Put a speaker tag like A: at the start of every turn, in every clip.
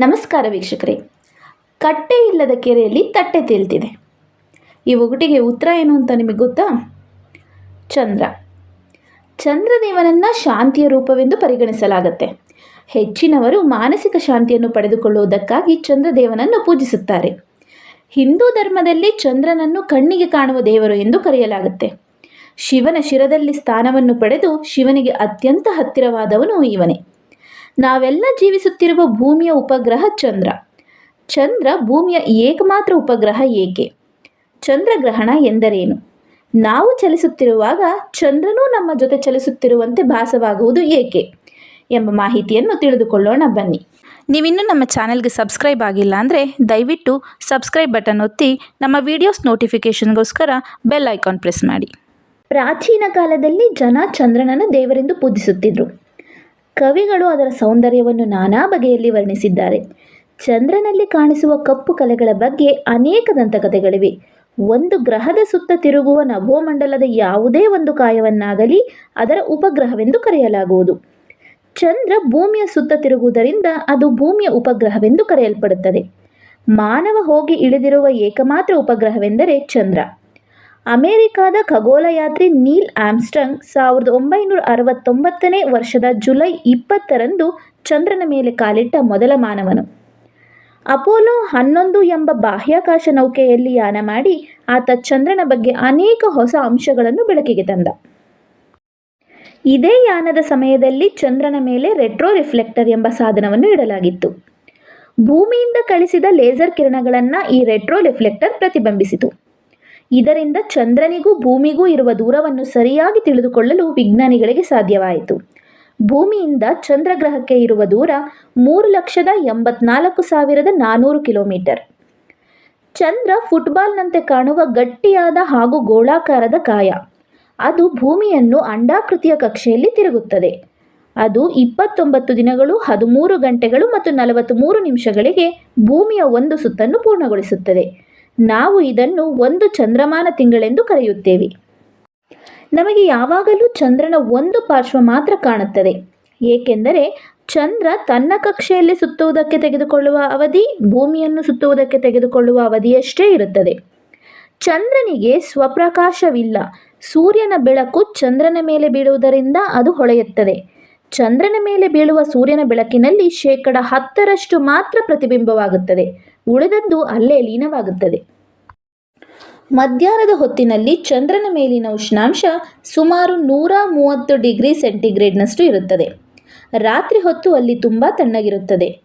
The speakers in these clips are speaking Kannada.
A: ನಮಸ್ಕಾರ ವೀಕ್ಷಕರೇ. ಕಟ್ಟೆ ಇಲ್ಲದ ಕೆರೆಯಲ್ಲಿ ತಟ್ಟೆ ತೇಲ್ತಿದೆ. ಈ ಒಗಟಿಗೆ ಉತ್ತರ ಏನು ಅಂತ ನಿಮಗೆ ಗೊತ್ತಾ? ಚಂದ್ರ. ಚಂದ್ರದೇವನನ್ನು ಶಾಂತಿಯ ರೂಪವೆಂದು ಪರಿಗಣಿಸಲಾಗುತ್ತೆ. ಹೆಚ್ಚಿನವರು ಮಾನಸಿಕ ಶಾಂತಿಯನ್ನು ಪಡೆದುಕೊಳ್ಳುವುದಕ್ಕಾಗಿ ಚಂದ್ರದೇವನನ್ನು ಪೂಜಿಸುತ್ತಾರೆ. ಹಿಂದೂ ಧರ್ಮದಲ್ಲಿ ಚಂದ್ರನನ್ನು ಕಣ್ಣಿಗೆ ಕಾಣುವ ದೇವರು ಎಂದು ಕರೆಯಲಾಗುತ್ತೆ. ಶಿವನ ಶಿರದಲ್ಲಿ ಸ್ಥಾನವನ್ನು ಪಡೆದು ಶಿವನಿಗೆ ಅತ್ಯಂತ ಹತ್ತಿರವಾದವನು ಇವನೇ. ನಾವೆಲ್ಲ ಜೀವಿಸುತ್ತಿರುವ ಭೂಮಿಯ ಉಪಗ್ರಹ ಚಂದ್ರ. ಚಂದ್ರ ಭೂಮಿಯ ಏಕಮಾತ್ರ ಉಪಗ್ರಹ ಏಕೆ? ಚಂದ್ರಗ್ರಹಣ ಎಂದರೇನು? ನಾವು ಚಲಿಸುತ್ತಿರುವಾಗ ಚಂದ್ರನೂ ನಮ್ಮ ಜೊತೆ ಚಲಿಸುತ್ತಿರುವಂತೆ ಭಾಸವಾಗುವುದು ಏಕೆ? ಎಂಬ ಮಾಹಿತಿಯನ್ನು ತಿಳಿದುಕೊಳ್ಳೋಣ ಬನ್ನಿ. ನೀವಿನ್ನೂ ನಮ್ಮ ಚಾನೆಲ್ಗೆ ಸಬ್ಸ್ಕ್ರೈಬ್ ಆಗಿಲ್ಲ ಅಂದರೆ ದಯವಿಟ್ಟು ಸಬ್ಸ್ಕ್ರೈಬ್ ಬಟನ್ ಒತ್ತಿ ನಮ್ಮ ವಿಡಿಯೋಸ್ ನೋಟಿಫಿಕೇಷನ್ಗೋಸ್ಕರ ಬೆಲ್ ಐಕಾನ್ ಪ್ರೆಸ್ ಮಾಡಿ. ಪ್ರಾಚೀನ ಕಾಲದಲ್ಲಿ ಜನ ಚಂದ್ರನನ್ನು ದೇವರೆಂದು ಪೂಜಿಸುತ್ತಿದ್ದರು ಕವಿಗಳು ಅದರ ಸೌಂದರ್ಯವನ್ನು ನಾನಾ ಬಗೆಯಲ್ಲಿ ವರ್ಣಿಸಿದ್ದಾರೆ. ಚಂದ್ರನಲ್ಲಿ ಕಾಣಿಸುವ ಕಪ್ಪು ಕಲೆಗಳ ಬಗ್ಗೆ ಅನೇಕ ದಂತಕಥೆಗಳಿವೆ. ಒಂದು ಗ್ರಹದ ಸುತ್ತ ತಿರುಗುವ ನಭೋಮಂಡಲದ ಯಾವುದೇ ಒಂದು ಕಾಯವನ್ನಾಗಲಿ ಅದರ ಉಪಗ್ರಹವೆಂದು ಕರೆಯಲಾಗುವುದು. ಚಂದ್ರ ಭೂಮಿಯ ಸುತ್ತ ತಿರುಗುವುದರಿಂದ ಅದು ಭೂಮಿಯ ಉಪಗ್ರಹವೆಂದು ಕರೆಯಲ್ಪಡುತ್ತದೆ. ಮಾನವ ಹೋಗಿ ಇಳಿದಿರುವ ಏಕಮಾತ್ರ ಉಪಗ್ರಹವೆಂದರೆ ಚಂದ್ರ. ಅಮೆರಿಕಾದ ಖಗೋಳಯಾತ್ರಿ ನೀಲ್ ಆಮ್ಸ್ಟ್ರಂಗ್ ಸಾವಿರದ ಒಂಬೈನೂರ ಅರವತ್ತೊಂಬತ್ತನೇ ವರ್ಷದ ಜುಲೈ ಇಪ್ಪತ್ತರಂದು ಚಂದ್ರನ ಮೇಲೆ ಕಾಲಿಟ್ಟ ಮೊದಲ ಮಾನವನು. ಅಪೋಲೋ ಹನ್ನೊಂದು ಎಂಬ ಬಾಹ್ಯಾಕಾಶ ನೌಕೆಯಲ್ಲಿ ಯಾನ ಮಾಡಿ ಆತ ಚಂದ್ರನ ಬಗ್ಗೆ ಅನೇಕ ಹೊಸ ಅಂಶಗಳನ್ನು ಬೆಳಕಿಗೆ ತಂದ. ಇದೇ ಯಾನದ ಸಮಯದಲ್ಲಿ ಚಂದ್ರನ ಮೇಲೆ ರೆಟ್ರೋ ರಿಫ್ಲೆಕ್ಟರ್ ಎಂಬ ಸಾಧನವನ್ನು ಇಡಲಾಗಿತ್ತು. ಭೂಮಿಯಿಂದ ಕಳಿಸಿದ ಲೇಸರ್ ಕಿರಣಗಳನ್ನು ಈ ರೆಟ್ರೋ ರಿಫ್ಲೆಕ್ಟರ್ ಪ್ರತಿಬಿಂಬಿಸಿತು. ಇದರಿಂದ ಚಂದ್ರನಿಗೂ ಭೂಮಿಗೂ ಇರುವ ದೂರವನ್ನು ಸರಿಯಾಗಿ ತಿಳಿದುಕೊಳ್ಳಲು ವಿಜ್ಞಾನಿಗಳಿಗೆ ಸಾಧ್ಯವಾಯಿತು. ಭೂಮಿಯಿಂದ ಚಂದ್ರಗ್ರಹಕ್ಕೆ ಇರುವ ದೂರ ಮೂರು ಲಕ್ಷದ ಎಂಬತ್ನಾಲ್ಕು ಸಾವಿರದ ನಾನ್ನೂರು ಕಿಲೋಮೀಟರ್. ಚಂದ್ರ ಫುಟ್ಬಾಲ್ನಂತೆ ಕಾಣುವ ಗಟ್ಟಿಯಾದ ಹಾಗೂ ಗೋಳಾಕಾರದ ಕಾಯ. ಅದು ಭೂಮಿಯನ್ನು ಅಂಡಾಕೃತಿಯ ಕಕ್ಷೆಯಲ್ಲಿ ತಿರುಗುತ್ತದೆ. ಅದು ಇಪ್ಪತ್ತೊಂಬತ್ತು ದಿನಗಳು, ಹದಿಮೂರು ಗಂಟೆಗಳು ಮತ್ತು ನಲವತ್ತ್ಮೂರು ನಿಮಿಷಗಳಿಗೆ ಭೂಮಿಯ ಒಂದು ಸುತ್ತನ್ನು ಪೂರ್ಣಗೊಳಿಸುತ್ತದೆ. ನಾವು ಇದನ್ನು ಒಂದು ಚಂದ್ರಮಾನ ತಿಂಗಳೆಂದು ಕರೆಯುತ್ತೇವೆ. ನಮಗೆ ಯಾವಾಗಲೂ ಚಂದ್ರನ ಒಂದು ಪಾರ್ಶ್ವ ಮಾತ್ರ ಕಾಣುತ್ತದೆ. ಏಕೆಂದರೆ ಚಂದ್ರ ತನ್ನ ಕಕ್ಷೆಯಲ್ಲಿ ಸುತ್ತುವುದಕ್ಕೆ ತೆಗೆದುಕೊಳ್ಳುವ ಅವಧಿ, ಭೂಮಿಯನ್ನು ಸುತ್ತುವುದಕ್ಕೆ ತೆಗೆದುಕೊಳ್ಳುವ ಅವಧಿಯಷ್ಟೇ ಇರುತ್ತದೆ. ಚಂದ್ರನಿಗೆ ಸ್ವಪ್ರಕಾಶವಿಲ್ಲ. ಸೂರ್ಯನ ಬೆಳಕು ಚಂದ್ರನ ಮೇಲೆ ಬೀಳುವುದರಿಂದ ಅದು ಹೊಳೆಯುತ್ತದೆ. ಚಂದ್ರನ ಮೇಲೆ ಬೀಳುವ ಸೂರ್ಯನ ಬೆಳಕಿನಲ್ಲಿ ಶೇಕಡ ಹತ್ತರಷ್ಟು ಮಾತ್ರ ಪ್ರತಿಬಿಂಬವಾಗುತ್ತದೆ. ಉಳಿದದ್ದು ಅಲ್ಲೇ ಲೀನವಾಗುತ್ತದೆ. ಮಧ್ಯಾಹ್ನದ ಹೊತ್ತಿನಲ್ಲಿ ಚಂದ್ರನ ಮೇಲಿನ ಉಷ್ಣಾಂಶ ಸುಮಾರು ನೂರ ಮೂವತ್ತು ಡಿಗ್ರಿ ಸೆಂಟಿಗ್ರೇಡ್ನಷ್ಟು ಇರುತ್ತದೆ. ರಾತ್ರಿ ಹೊತ್ತು ಅಲ್ಲಿ ತುಂಬ ತಣ್ಣಗಿರುತ್ತದೆ.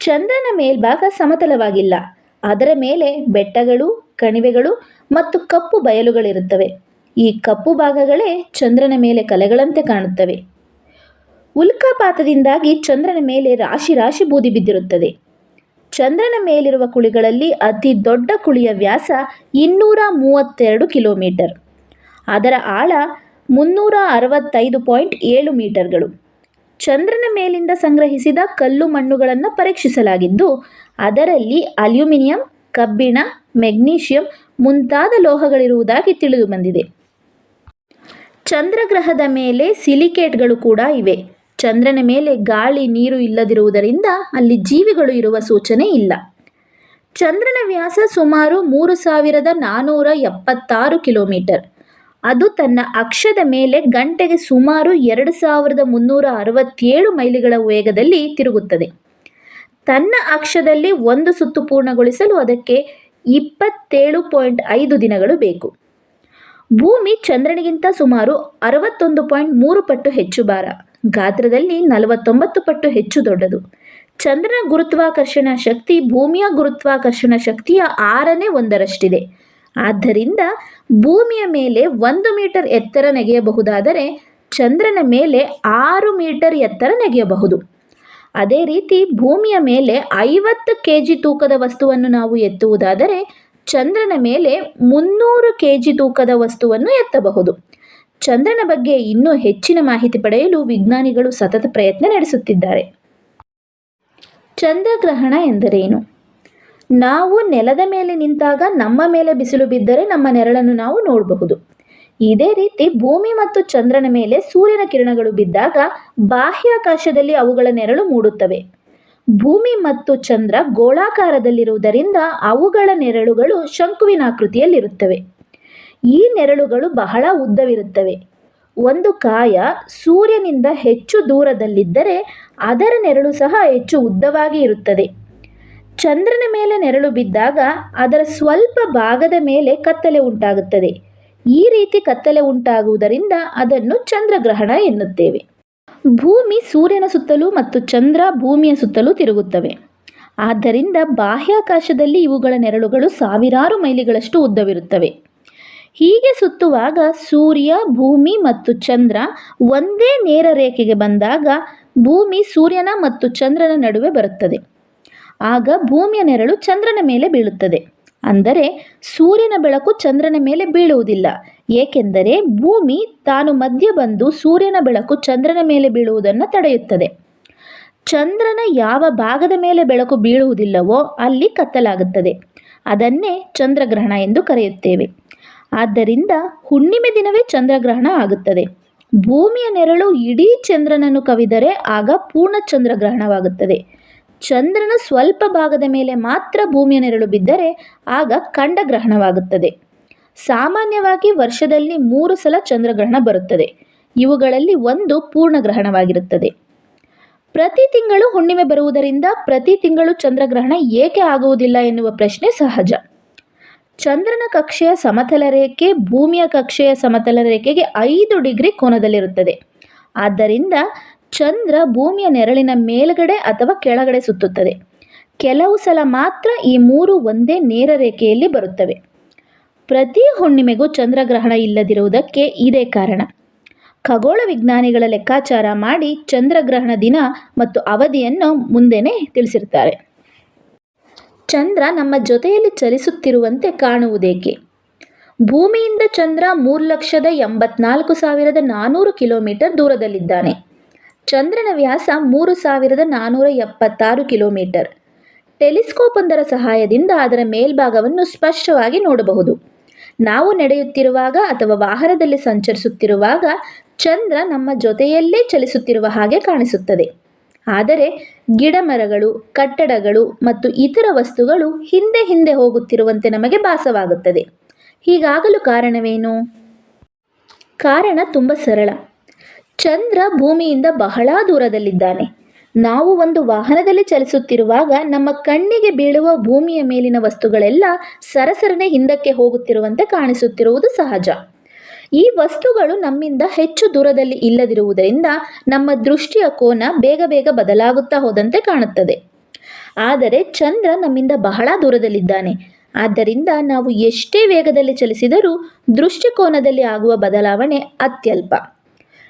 A: ಚಂದ್ರನ ಮೇಲ್ಭಾಗ ಸಮತಲವಾಗಿಲ್ಲ. ಅದರ ಮೇಲೆ ಬೆಟ್ಟಗಳು, ಕಣಿವೆಗಳು ಮತ್ತು ಕಪ್ಪು ಬಯಲುಗಳಿರುತ್ತವೆ. ಈ ಕಪ್ಪು ಭಾಗಗಳೇ ಚಂದ್ರನ ಮೇಲೆ ಕಲೆಗಳಂತೆ ಕಾಣುತ್ತವೆ. ಉಲ್ಕಾಪಾತದಿಂದಾಗಿ ಚಂದ್ರನ ಮೇಲೆ ರಾಶಿ ರಾಶಿ ಬೂದಿ ಬಿದ್ದಿರುತ್ತದೆ. ಚಂದ್ರನ ಮೇಲಿರುವ ಕುಳಿಗಳಲ್ಲಿ ಅತಿ ದೊಡ್ಡ ಕುಳಿಯ ವ್ಯಾಸ ಇನ್ನೂರ ಮೂವತ್ತೆರಡು ಕಿಲೋಮೀಟರ್. ಅದರ ಆಳ ಮುನ್ನೂರ ಅರವತ್ತೈದು ಪಾಯಿಂಟ್ ಏಳು ಮೀಟರ್ಗಳು. ಚಂದ್ರನ ಮೇಲಿಂದ ಸಂಗ್ರಹಿಸಿದ ಕಲ್ಲು ಮಣ್ಣುಗಳನ್ನು ಪರೀಕ್ಷಿಸಲಾಗಿದ್ದು, ಅದರಲ್ಲಿ ಅಲ್ಯೂಮಿನಿಯಂ, ಕಬ್ಬಿಣ, ಮೆಗ್ನೀಷಿಯಂ ಮುಂತಾದ ಲೋಹಗಳಿರುವುದಾಗಿ ತಿಳಿದು ಬಂದಿದೆ ಚಂದ್ರಗ್ರಹದ ಮೇಲೆ ಸಿಲಿಕೇಟ್ಗಳು ಕೂಡ ಇವೆ. ಚಂದ್ರನ ಮೇಲೆ ಗಾಳಿ ನೀರು ಇಲ್ಲದಿರುವುದರಿಂದ ಅಲ್ಲಿ ಜೀವಿಗಳು ಇರುವ ಸೂಚನೆ ಇಲ್ಲ. ಚಂದ್ರನ ವ್ಯಾಸ ಸುಮಾರು ಮೂರು ಸಾವಿರದ ನಾನ್ನೂರ ಎಪ್ಪತ್ತಾರು ಕಿಲೋಮೀಟರ್. ಅದು ತನ್ನ ಅಕ್ಷದ ಮೇಲೆ ಗಂಟೆಗೆ ಸುಮಾರು ಎರಡು ಸಾವಿರದ ಮುನ್ನೂರ ಅರವತ್ತೇಳು ಮೈಲಿಗಳ ವೇಗದಲ್ಲಿ ತಿರುಗುತ್ತದೆ. ತನ್ನ ಅಕ್ಷದಲ್ಲಿ ಒಂದು ಸುತ್ತು ಪೂರ್ಣಗೊಳಿಸಲು ಅದಕ್ಕೆ ಇಪ್ಪತ್ತೇಳು ಪಾಯಿಂಟ್ ಐದು ದಿನಗಳು ಬೇಕು. ಭೂಮಿ ಚಂದ್ರನಿಗಿಂತ ಸುಮಾರು ಅರವತ್ತೊಂದು ಪಾಯಿಂಟ್ ಮೂರು ಪಟ್ಟು ಹೆಚ್ಚು ಭಾರ. ಗಾತ್ರದಲ್ಲಿ ನಲವತ್ತೊಂಬತ್ತು ಪಟ್ಟು ಹೆಚ್ಚು ದೊಡ್ಡದು. ಚಂದ್ರನ ಗುರುತ್ವಾಕರ್ಷಣ ಶಕ್ತಿ ಭೂಮಿಯ ಗುರುತ್ವಾಕರ್ಷಣ ಶಕ್ತಿಯ ಆರನೇ ಒಂದರಷ್ಟಿದೆ. ಆದ್ದರಿಂದ ಭೂಮಿಯ ಮೇಲೆ ಒಂದು ಮೀಟರ್ ಎತ್ತರ ನೆಗೆಯಬಹುದಾದರೆ ಚಂದ್ರನ ಮೇಲೆ ಆರು ಮೀಟರ್ ಎತ್ತರ ನೆಗೆಯಬಹುದು. ಅದೇ ರೀತಿ ಭೂಮಿಯ ಮೇಲೆ ಐವತ್ತು ಕೆ ಜಿ ತೂಕದ ವಸ್ತುವನ್ನು ನಾವು ಎತ್ತುವುದಾದರೆ ಚಂದ್ರನ ಮೇಲೆ ಮುನ್ನೂರು ಕೆ ಜಿ ತೂಕದ ವಸ್ತುವನ್ನು ಎತ್ತಬಹುದು. ಚಂದ್ರನ ಬಗ್ಗೆ ಇನ್ನೂ ಹೆಚ್ಚಿನ ಮಾಹಿತಿ ಪಡೆಯಲು ವಿಜ್ಞಾನಿಗಳು ಸತತ ಪ್ರಯತ್ನ ನಡೆಸುತ್ತಿದ್ದಾರೆ. ಚಂದ್ರಗ್ರಹಣ ಎಂದರೇನು? ನಾವು ನೆಲದ ಮೇಲೆ ನಿಂತಾಗ ನಮ್ಮ ಮೇಲೆ ಬಿಸಿಲು ಬಿದ್ದರೆ ನಮ್ಮ ನೆರಳನ್ನು ನಾವು ನೋಡಬಹುದು. ಇದೇ ರೀತಿ ಭೂಮಿ ಮತ್ತು ಚಂದ್ರನ ಮೇಲೆ ಸೂರ್ಯನ ಕಿರಣಗಳು ಬಿದ್ದಾಗ ಬಾಹ್ಯಾಕಾಶದಲ್ಲಿ ಅವುಗಳ ನೆರಳು ಮೂಡುತ್ತವೆ. ಭೂಮಿ ಮತ್ತು ಚಂದ್ರ ಗೋಳಾಕಾರದಲ್ಲಿರುವುದರಿಂದ ಅವುಗಳ ನೆರಳುಗಳು ಶಂಕುವಿನಾಕೃತಿಯಲ್ಲಿರುತ್ತವೆ ಈ ನೆರಳುಗಳು ಬಹಳ ಉದ್ದವಿರುತ್ತವೆ. ಒಂದು ಕಾಯ ಸೂರ್ಯನಿಂದ ಹೆಚ್ಚು ದೂರದಲ್ಲಿದ್ದರೆ ಅದರ ನೆರಳು ಸಹ ಹೆಚ್ಚು ಉದ್ದವಾಗಿ ಇರುತ್ತದೆ. ಚಂದ್ರನ ಮೇಲೆ ನೆರಳು ಬಿದ್ದಾಗ ಅದರ ಸ್ವಲ್ಪ ಭಾಗದ ಮೇಲೆ ಕತ್ತಲೆ ಉಂಟಾಗುತ್ತದೆ. ಈ ರೀತಿ ಕತ್ತಲೆ ಉಂಟಾಗುವುದರಿಂದ ಅದನ್ನು ಚಂದ್ರಗ್ರಹಣ ಎನ್ನುತ್ತೇವೆ. ಭೂಮಿ ಸೂರ್ಯನ ಸುತ್ತಲೂ ಮತ್ತು ಚಂದ್ರ ಭೂಮಿಯ ಸುತ್ತಲೂ ತಿರುಗುತ್ತವೆ. ಆದ್ದರಿಂದ ಬಾಹ್ಯಾಕಾಶದಲ್ಲಿ ಇವುಗಳ ನೆರಳುಗಳು ಸಾವಿರಾರು ಮೈಲಿಗಳಷ್ಟು ಉದ್ದವಿರುತ್ತವೆ. ಹೀಗೆ ಸುತ್ತುವಾಗ ಸೂರ್ಯ, ಭೂಮಿ ಮತ್ತು ಚಂದ್ರ ಒಂದೇ ನೇರ ರೇಖೆಗೆ ಬಂದಾಗ ಭೂಮಿ ಸೂರ್ಯನ ಮತ್ತು ಚಂದ್ರನ ನಡುವೆ ಬರುತ್ತದೆ. ಆಗ ಭೂಮಿಯ ನೆರಳು ಚಂದ್ರನ ಮೇಲೆ ಬೀಳುತ್ತದೆ. ಅಂದರೆ ಸೂರ್ಯನ ಬೆಳಕು ಚಂದ್ರನ ಮೇಲೆ ಬೀಳುವುದಿಲ್ಲ. ಏಕೆಂದರೆ ಭೂಮಿ ತಾನು ಮಧ್ಯ ಬಂದು ಸೂರ್ಯನ ಬೆಳಕು ಚಂದ್ರನ ಮೇಲೆ ಬೀಳುವುದನ್ನು ತಡೆಯುತ್ತದೆ. ಚಂದ್ರನ ಯಾವ ಭಾಗದ ಮೇಲೆ ಬೆಳಕು ಬೀಳುವುದಿಲ್ಲವೋ ಅಲ್ಲಿ ಕತ್ತಲಾಗುತ್ತದೆ. ಅದನ್ನೇ ಚಂದ್ರಗ್ರಹಣ ಎಂದು ಕರೆಯುತ್ತೇವೆ. ಆದ್ದರಿಂದ ಹುಣ್ಣಿಮೆ ದಿನವೇ ಚಂದ್ರಗ್ರಹಣ ಆಗುತ್ತದೆ. ಭೂಮಿಯ ನೆರಳು ಇಡೀ ಚಂದ್ರನನ್ನು ಕವಿದರೆ ಆಗ ಪೂರ್ಣ ಚಂದ್ರಗ್ರಹಣವಾಗುತ್ತದೆ. ಚಂದ್ರನ ಸ್ವಲ್ಪ ಭಾಗದ ಮೇಲೆ ಮಾತ್ರ ಭೂಮಿಯ ನೆರಳು ಬಿದ್ದರೆ ಆಗ ಖಂಡಗ್ರಹಣವಾಗುತ್ತದೆ. ಸಾಮಾನ್ಯವಾಗಿ ವರ್ಷದಲ್ಲಿ ಮೂರು ಸಲ ಚಂದ್ರಗ್ರಹಣ ಬರುತ್ತದೆ. ಇವುಗಳಲ್ಲಿ ಒಂದು ಪೂರ್ಣಗ್ರಹಣವಾಗಿರುತ್ತದೆ. ಪ್ರತಿ ತಿಂಗಳು ಹುಣ್ಣಿಮೆ ಬರುವುದರಿಂದ ಪ್ರತಿ ತಿಂಗಳು ಚಂದ್ರಗ್ರಹಣ ಏಕೆ ಆಗುವುದಿಲ್ಲ ಎನ್ನುವ ಪ್ರಶ್ನೆ ಸಹಜ. ಚಂದ್ರನ ಕಕ್ಷೆಯ ಸಮತಲ ರೇಖೆ ಭೂಮಿಯ ಕಕ್ಷೆಯ ಸಮತಲ ರೇಖೆಗೆ ಐದು ಡಿಗ್ರಿ ಕೋನದಲ್ಲಿರುತ್ತದೆ. ಆದ್ದರಿಂದ ಚಂದ್ರ ಭೂಮಿಯ ನೆರಳಿನ ಮೇಲ್ಗಡೆ ಅಥವಾ ಕೆಳಗಡೆ ಸುತ್ತುತ್ತದೆ. ಕೆಲವು ಸಲ ಮಾತ್ರ ಈ ಮೂರು ಒಂದೇ ನೇರ ರೇಖೆಯಲ್ಲಿ ಬರುತ್ತವೆ. ಪ್ರತಿ ಹುಣ್ಣಿಮೆಗೂ ಚಂದ್ರಗ್ರಹಣ ಇಲ್ಲದಿರುವುದಕ್ಕೆ ಇದೇ ಕಾರಣ. ಖಗೋಳ ವಿಜ್ಞಾನಿಗಳ ಲೆಕ್ಕಾಚಾರ ಮಾಡಿ ಚಂದ್ರಗ್ರಹಣ ದಿನ ಮತ್ತು ಅವಧಿಯನ್ನು ಮುಂದೆನೇ ತಿಳಿಸಿರ್ತಾರೆ ಚಂದ್ರ ನಮ್ಮ ಜೊತೆಯಲ್ಲಿ ಚಲಿಸುತ್ತಿರುವಂತೆ ಕಾಣುವುದೇಕೆ? ಭೂಮಿಯಿಂದ ಚಂದ್ರ ಮೂರು ಲಕ್ಷದ ಎಂಬತ್ನಾಲ್ಕು ಸಾವಿರದ ನಾನ್ನೂರು ಕಿಲೋಮೀಟರ್ ದೂರದಲ್ಲಿದ್ದಾನೆ. ಚಂದ್ರನ ವ್ಯಾಸ ಮೂರು ಸಾವಿರದ ನಾನ್ನೂರ ಎಪ್ಪತ್ತಾರು ಕಿಲೋಮೀಟರ್. ಟೆಲಿಸ್ಕೋಪ್ ಒಂದರ ಸಹಾಯದಿಂದ ಅದರ ಮೇಲ್ಭಾಗವನ್ನು ಸ್ಪಷ್ಟವಾಗಿ ನೋಡಬಹುದು. ನಾವು ನಡೆಯುತ್ತಿರುವಾಗ ಅಥವಾ ವಾಹನದಲ್ಲಿ ಸಂಚರಿಸುತ್ತಿರುವಾಗ ಚಂದ್ರ ನಮ್ಮ ಜೊತೆಯಲ್ಲೇ ಚಲಿಸುತ್ತಿರುವ ಹಾಗೆ ಕಾಣಿಸುತ್ತದೆ. ಆದರೆ ಗಿಡಮರಗಳು, ಕಟ್ಟಡಗಳು ಮತ್ತು ಇತರ ವಸ್ತುಗಳು ಹಿಂದೆ ಹಿಂದೆ ಹೋಗುತ್ತಿರುವಂತೆ ನಮಗೆ ಭಾಸವಾಗುತ್ತದೆ. ಹೀಗಾಗಲು ಕಾರಣವೇನು? ಕಾರಣ ತುಂಬ ಸರಳ. ಚಂದ್ರ ಭೂಮಿಯಿಂದ ಬಹಳ ದೂರದಲ್ಲಿದ್ದಾನೆ. ನಾವು ಒಂದು ವಾಹನದಲ್ಲಿ ಚಲಿಸುತ್ತಿರುವಾಗ ನಮ್ಮ ಕಣ್ಣಿಗೆ ಬೀಳುವ ಭೂಮಿಯ ಮೇಲಿನ ವಸ್ತುಗಳೆಲ್ಲ ಸರಸರನೆ ಹಿಂದಕ್ಕೆ ಹೋಗುತ್ತಿರುವಂತೆ ಕಾಣಿಸುತ್ತಿರುವುದು ಸಹಜ. ಈ ವಸ್ತುಗಳು ನಮ್ಮಿಂದ ಹೆಚ್ಚು ದೂರದಲ್ಲಿ ಇಲ್ಲದಿರುವುದರಿಂದ ನಮ್ಮ ದೃಷ್ಟಿಯ ಕೋನ ಬೇಗ ಬೇಗ ಬದಲಾಗುತ್ತಾ ಹೋದಂತೆ ಕಾಣುತ್ತದೆ. ಆದರೆ ಚಂದ್ರ ನಮ್ಮಿಂದ ಬಹಳ ದೂರದಲ್ಲಿದ್ದಾನೆ. ಆದ್ದರಿಂದ ನಾವು ಎಷ್ಟೇ ವೇಗದಲ್ಲಿ ಚಲಿಸಿದರೂ ದೃಷ್ಟಿಕೋನದಲ್ಲಿ ಆಗುವ ಬದಲಾವಣೆ ಅತ್ಯಲ್ಪ.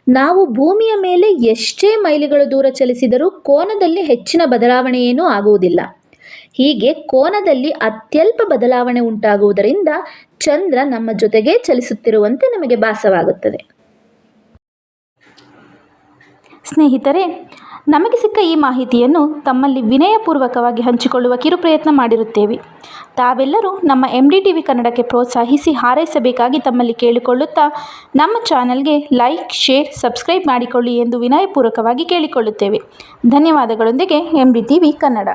A: ನಾವು ಭೂಮಿಯ ಮೇಲೆ ಎಷ್ಟೇ ಮೈಲಿಗಳು ದೂರ ಚಲಿಸಿದರೂ ಕೋನದಲ್ಲಿ ಹೆಚ್ಚಿನ ಬದಲಾವಣೆಯೇನೂ ಆಗುವುದಿಲ್ಲ. ಹೀಗೆ ಕೋನದಲ್ಲಿ ಅತ್ಯಲ್ಪ ಬದಲಾವಣೆ ಉಂಟಾಗುವುದರಿಂದ ಚಂದ್ರ ನಮ್ಮ ಜೊತೆಗೆ ಚಲಿಸುತ್ತಿರುವಂತೆ ನಮಗೆ ಭಾಸವಾಗುತ್ತದೆ. ಸ್ನೇಹಿತರೆ, ನಮಗೆ ಸಿಕ್ಕ ಈ ಮಾಹಿತಿಯನ್ನು ತಮ್ಮಲ್ಲಿ ವಿನಯಪೂರ್ವಕವಾಗಿ ಹಂಚಿಕೊಳ್ಳುವ ಕಿರು ಪ್ರಯತ್ನ ಮಾಡಿರುತ್ತೇವೆ. ತಾವೆಲ್ಲರೂ ನಮ್ಮ ಎಂ ಡಿ ಟಿ ವಿ ಕನ್ನಡಕ್ಕೆ ಪ್ರೋತ್ಸಾಹಿಸಿ ಹಾರೈಸಬೇಕಾಗಿ ತಮ್ಮಲ್ಲಿ ಕೇಳಿಕೊಳ್ಳುತ್ತಾ, ನಮ್ಮ ಚಾನಲ್ಗೆ ಲೈಕ್, ಶೇರ್, ಸಬ್ಸ್ಕ್ರೈಬ್ ಮಾಡಿಕೊಳ್ಳಿ ಎಂದು ವಿನಯಪೂರ್ವಕವಾಗಿ ಕೇಳಿಕೊಳ್ಳುತ್ತೇವೆ. ಧನ್ಯವಾದಗಳೊಂದಿಗೆ M D T V Kannada.